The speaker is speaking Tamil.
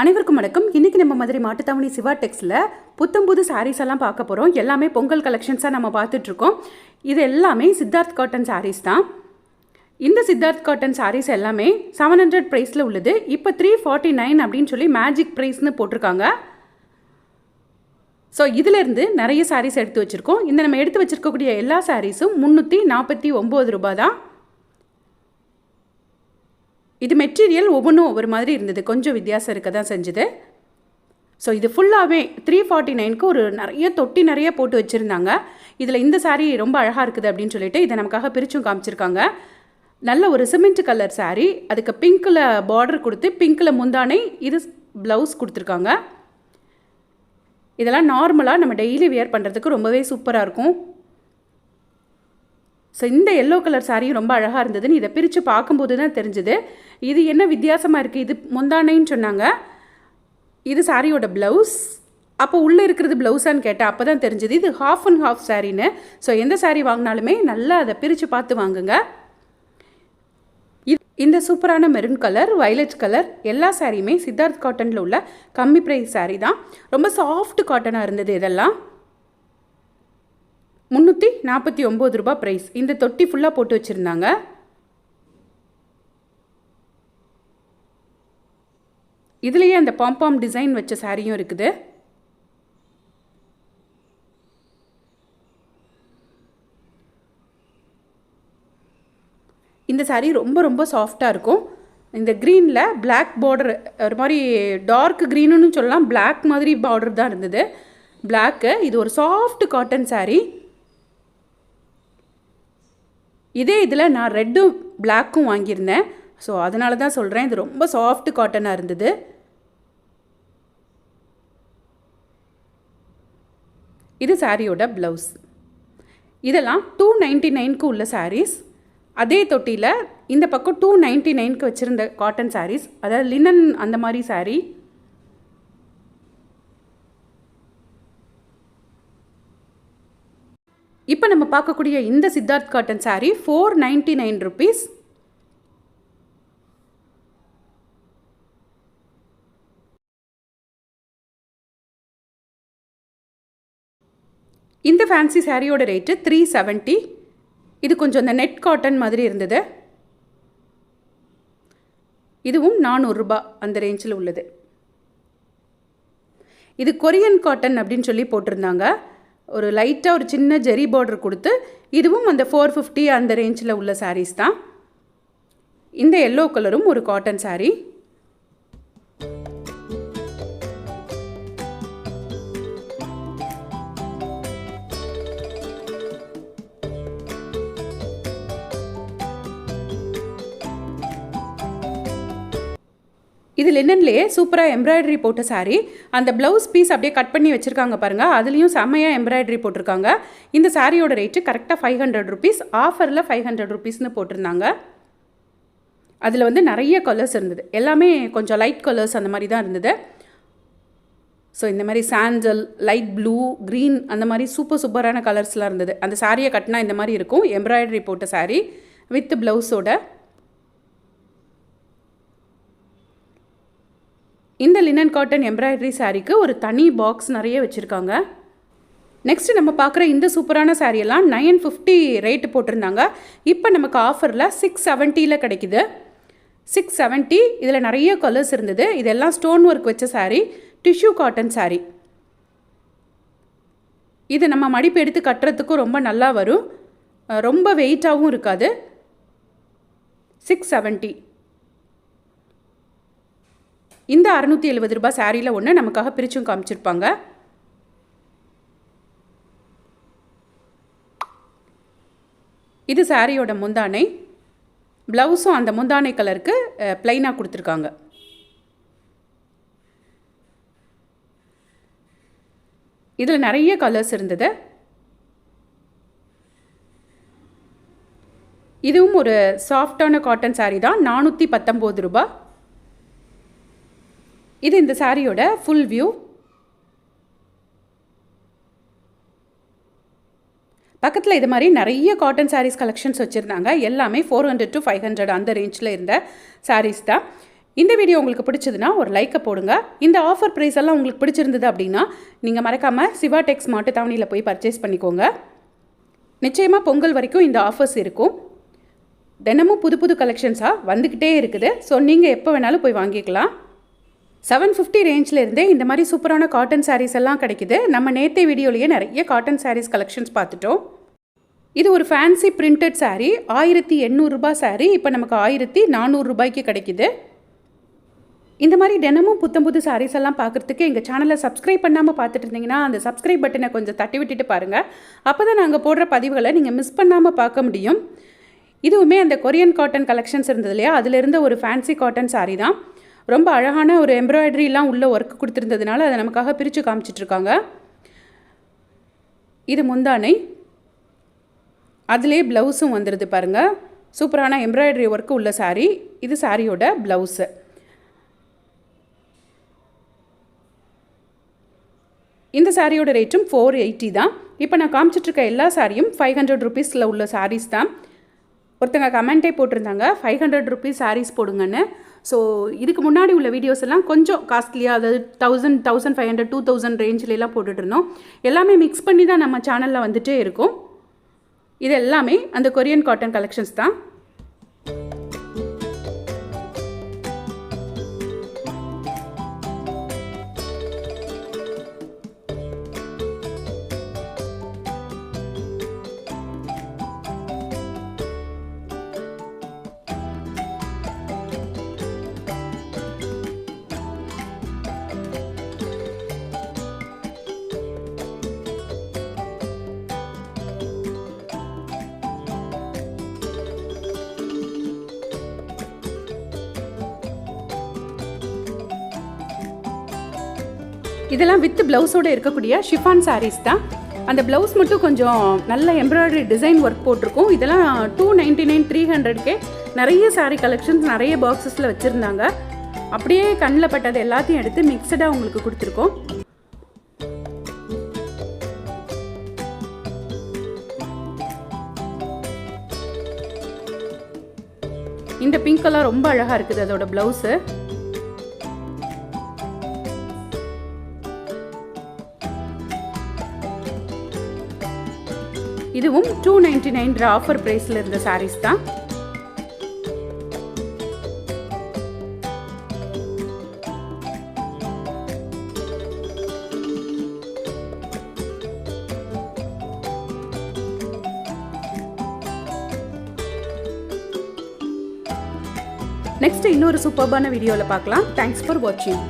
அனைவருக்கும் வணக்கம். இன்றைக்கி நம்ம மதுரை மாட்டுத்தாவணி சிவா டெக்ஸில் புத்தம்புது சாரீஸ் எல்லாம் பார்க்க போகிறோம் எல்லாமே பொங்கல் கலெக்ஷன்ஸாக நம்ம பார்த்துட்ருக்கோம் இது எல்லாமே சித்தார்த் காட்டன் சாரீஸ் தான். இந்த சித்தார்த் காட்டன் சாரீஸ் எல்லாமே செவன் ஹண்ட்ரட் ப்ரைஸில் உள்ளது. இப்போ த்ரீ ஃபார்ட்டி நைன் அப்படின்னு சொல்லி மேஜிக் ப்ரைஸ்னு போட்டிருக்காங்க. ஸோ இதிலேருந்து நிறைய சாரீஸ் எடுத்து வச்சுருக்கோம். இந்த நம்ம எடுத்து வச்சுருக்கக்கூடிய எல்லா சாரீஸும் முந்நூற்றி நாற்பத்தி ஒம்பது ரூபாய் தான். இது மெட்டீரியல் ஒவ்வொன்றும் ஒவ்வொரு மாதிரி இருந்தது. கொஞ்சம் வித்தியாசம் இருக்க தான் செஞ்சுது. ஸோ இது ஃபுல்லாகவே த்ரீ ஃபார்ட்டி நைனுக்கு ஒரு நிறைய தொட்டி நிறைய போட்டு வச்சுருந்தாங்க. இதில் இந்த சாரீ ரொம்ப அழகாக இருக்குது அப்படின்னு சொல்லிட்டு இதை நமக்காக பிரிச்சும் காமிச்சிருக்காங்க. நல்ல ஒரு சிமெண்ட் கலர் சாரீ அதுக்கு பிங்க்கில் பார்டர் கொடுத்து பிங்க்கில் முந்தானை இது ப்ளவுஸ் கொடுத்துருக்காங்க. இதெல்லாம் நார்மலாக நம்ம டெய்லி வியர் பண்ணுறதுக்கு ரொம்பவே சூப்பராக இருக்கும். ஸோ இந்த எல்லோ கலர் சாரியும் ரொம்ப அழகாக இருந்ததுன்னு இதை பிரித்து பார்க்கும்போது தான் தெரிஞ்சுது. இது என்ன வித்தியாசமாக இருக்குது இது முந்தானைன்னு சொன்னாங்க. இது சாரியோட ப்ளவுஸ் அப்போ உள்ளே இருக்கிறது ப்ளவுஸான்னு கேட்டால் அப்போ தான் தெரிஞ்சுது. இது ஹாஃப் அண்ட் ஹாஃப் சாரின்னு ஸோ எந்த சாரீ வாங்கினாலுமே நல்லா அதை பிரித்து பார்த்து வாங்குங்க. இது இந்த சூப்பரான மெரூன் கலர் வயலட் கலர் எல்லா சாரியுமே சித்தார்த் காட்டனில் உள்ள கம்மி ப்ரைஸ் சாரீ தான். ரொம்ப சாஃப்ட் காட்டனாக இருந்தது இதெல்லாம். முந்நூற்றி நாற்பத்தி ஒம்பது ரூபா ப்ரைஸ் இந்த தொட்டி ஃபுல்லாக போட்டு வச்சுருந்தாங்க. இதுலேயே அந்த பாம்பாம் டிசைன் வச்ச சாரியும் இருக்குது. இந்த saree ரொம்ப ரொம்ப சாஃப்டாக இருக்கும். இந்த க்ரீனில் பிளாக் பார்டர் ஒரு மாதிரி டார்க் க்ரீனுன்னு சொல்லலாம். பிளாக் மாதிரி பார்டர் தான் இருந்தது. பிளாக்கு இது ஒரு சாஃப்ட் காட்டன் சாரீ இதே இதில் நான் ரெட்டும் பிளாக்கும் வாங்கியிருந்தேன். ஸோ அதனால தான் சொல்கிறேன் இது ரொம்ப சாஃப்ட் காட்டனாக இருந்தது. இது சாரியோட ப்ளவுஸ் இதெல்லாம் டூ நைன்ட்டி நைனுக்கு உள்ள சாரீஸ் அதே தொட்டியில் இந்த பக்கம் டூ நைன்ட்டி நைனுக்கு வச்சுருந்த காட்டன் சாரீஸ் அதாவது லினன் அந்த மாதிரி சாரீ இப்போ நம்ம பார்க்கக்கூடிய இந்த Siddharth cotton sari four ninety nine rupees இந்த ஃபேன்சி சாரியோட ரேட்டு த்ரீ செவன்ட்டி இது கொஞ்சம் இந்த நெட் காட்டன் மாதிரி இருந்தது. இதுவும் நானூறுரூபா அந்த ரேஞ்சில் உள்ளது. இது கொரியன் காட்டன் அப்படின்னு சொல்லி போட்டிருந்தாங்க. ஒரு லைட்டாக ஒரு சின்ன ஜெரி பார்டர் கொடுத்து இதுவும் அந்த ஃபோர் ஃபிஃப்டி அந்த ரேஞ்சில் உள்ள சாரீஸ் தான். இந்த எல்லோ கலரும் ஒரு காட்டன் சாரீ இது லினன்லேயே சூப்பராக எம்ப்ராய்டரி போட்ட சாரீ அந்த ப்ளவுஸ் பீஸ் அப்படியே கட் பண்ணி வச்சுருக்காங்க பாருங்கள் அதுலேயும் செம்மையாக எம்ப்ராய்டரி போட்டிருக்காங்க. இந்த சாரியோட ரேட்டு கரெக்டாக ஃபைவ் ஹண்ட்ரட் ருபீஸ் ஆஃபரில் ஃபைவ் ஹண்ட்ரட் ருபீஸ்னு போட்டிருந்தாங்க. அதில் வந்து நிறைய கலர்ஸ் இருந்தது. எல்லாமே கொஞ்சம் லைட் கலர்ஸ் அந்த மாதிரி தான் இருந்தது. ஸோ இந்த மாதிரி சாண்டல் லைட் ப்ளூ க்ரீன் அந்த மாதிரி சூப்பர் சூப்பரான கலர்ஸ்லாம் இருந்தது. அந்த சாரியை கட்டினா இந்த மாதிரி இருக்கும். எம்ப்ராய்டரி போட்ட சாரீ வித் ப்ளவுஸோட இந்த லினன் காட்டன் எம்ப்ராய்டரி சாரீக்கு ஒரு தனி பாக்ஸ் நிறைய வச்சுருக்காங்க. நெக்ஸ்ட் நம்ம பார்க்குற இந்த சூப்பரான சாரியெல்லாம் எல்லாம் நைன் ஃபிஃப்டி ரேட்டு போட்டிருந்தாங்க. இப்போ நமக்கு ஆஃபரில் சிக்ஸ் செவன்ட்டியில் கிடைக்குது. சிக்ஸ் செவன்ட்டி இதில் நிறைய கலர்ஸ் இருந்தது. இதெல்லாம் ஸ்டோன் ஒர்க் வச்ச சாரீ டிஷ்யூ காட்டன் சாரீ இது நம்ம மடிப்பு எடுத்து கட்டுறதுக்கும் ரொம்ப நல்லா வரும். ரொம்ப வெயிட்டாகவும் இருக்காது. சிக்ஸ் செவன்ட்டி இந்த அறநூற்றி எழுபது ரூபாய் சாரியில் ஒன்று நமக்காக பிரிச்சும் காமிச்சிருப்பாங்க. இது சாரியோட முந்தானை. ப்ளவுஸும் அந்த முந்தானை கலருக்கு ப்ளைனாக கொடுத்துருக்காங்க. இதில் நிறைய கலர்ஸ் இருந்தது. இதுவும் ஒரு சாஃப்டான காட்டன் சாரீ தான். நானூற்றி பத்தொம்போது ரூபாய். இது இந்த சாரியோட ஃபுல் வியூ பக்கத்தில் இது மாதிரி நிறைய காட்டன் சாரீஸ் கலெக்ஷன்ஸ் வச்சுருந்தாங்க. எல்லாமே four hundred to five hundred அந்த ரேஞ்சில் இருந்த சாரீஸ் தான். இந்த வீடியோ உங்களுக்கு பிடிச்சதுன்னா ஒரு லைக்கை போடுங்க. இந்த ஆஃபர் ப்ரைஸ் எல்லாம் உங்களுக்கு பிடிச்சிருந்தது அப்படின்னா நீங்கள் மறக்காமல் சிவா டெக்ஸ் மாட்டு தாவணியில் போய் பர்ச்சேஸ் பண்ணிக்கோங்க. நிச்சயமாக பொங்கல் வரைக்கும் இந்த ஆஃபர்ஸ் இருக்கும். தினமும் புது புது கலெக்ஷன்ஸாக வந்துக்கிட்டே இருக்குது. ஸோ நீங்கள் எப்போ வேணாலும் போய் வாங்கிக்கலாம். செவன் ஃபிஃப்டி ரேஞ்சிலேருந்தே இந்த மாதிரி சூப்பரான காட்டன் சாரீஸ் எல்லாம் கிடைக்குது. நம்ம நேற்று வீடியோலேயே நிறைய காட்டன் சாரீஸ் கலெக்ஷன்ஸ் பார்த்துட்டோம். இது ஒரு ஃபேன்சி பிரிண்டட் சாரீ ஆயிரத்தி எண்ணூறுரூபா சாரீ இப்போ நமக்கு ஆயிரத்தி நானூறுரூபாய்க்கு கிடைக்குது. இந்த மாதிரி தினமும் புத்தம் புது சாரீஸ் எல்லாம் பார்க்குறதுக்கு எங்கள் சேனலை சப்ஸ்கிரைப் பண்ணாமல் பார்த்துட்டு இருந்தீங்கன்னா அந்த சப்ஸ்கிரைப் பட்டனை கொஞ்சம் தட்டி விட்டுட்டு பாருங்கள் அப்போ தான் நாங்கள் போடுற பதிவுகளை நீங்கள் மிஸ் பண்ணாமல் பார்க்க முடியும். இதுவுமே அந்த கொரியன் காட்டன் கலெக்ஷன்ஸ் இருந்தது இல்லையா? அதில் ஒரு ஃபேன்சி காட்டன் சாரீ தான். ரொம்ப அழகான ஒரு எம்ப்ராய்டரிலாம் உள்ள ஒர்க் கொடுத்துருந்ததுனால அதை நமக்காக பிரித்து காமிச்சிட்ருக்காங்க. இது முந்தானை. அதிலே ப்ளவுஸும் வந்துடுது பாருங்கள் சூப்பரான எம்ப்ராய்டரி ஒர்க்கு உள்ள saree. இது சாரியோட ப்ளவுஸு இந்த சாரியோட ரேட்டும் ஃபோர் எயிட்டி தான். இப்போ நான் காமிச்சிட்ருக்க எல்லா சாரியும் ஃபைவ் ஹண்ட்ரட் ருபீஸில் உள்ள சாரீஸ் தான். ஒருத்தங்க கமெண்ட்டே போட்டிருந்தாங்க ஃபைவ் ஹண்ட்ரட் ருபீஸ் சாரீஸ் போடுங்கன்னு. ஸோ இதுக்கு முன்னாடி உள்ள வீடியோஸ் எல்லாம் கொஞ்சம் காஸ்ட்லியாக அதாவது thousand thousand five hundred two thousand ரேஞ்சிலலாம் போட்டுட்ருந்தோம் எல்லாமே மிக்ஸ் பண்ணி தான் நம்ம சேனலில் வந்துகிட்டே இருக்கும். இது எல்லாமே அந்த கொரியன் காட்டன் கலெக்ஷன்ஸ் தான். இதெல்லாம் வித் ப்ளவுஸோடு இருக்கக்கூடிய ஷிஃபான் சாரீஸ் தான். அந்த ப்ளவுஸ் மட்டும் கொஞ்சம் நல்ல எம்ப்ராய்டரி டிசைன் ஒர்க் போட்டிருக்கும். இதெல்லாம் டூ நைன்டி நைன் த்ரீ ஹண்ட்ரட்கே நிறைய சாரீ கலெக்ஷன்ஸ் நிறைய பாக்ஸஸில் வச்சுருந்தாங்க. அப்படியே கண்ணில் பட்டது எல்லாத்தையும் எடுத்து மிக்சடாக உங்களுக்கு கொடுத்துருக்கோம். இந்த பிங்க் கலர் ரொம்ப அழகாக இருக்குது அதோட ப்ளவுஸு இதுவும் டூ நைன்டி நைன் ஆஃபர் ப்ரைஸில் இருந்த சாரீஸ் தான். நெக்ஸ்ட் இன்னொரு சூப்பர்பான வீடியோவில் பார்க்கலாம். தேங்க்ஸ் ஃபார் வாட்சிங்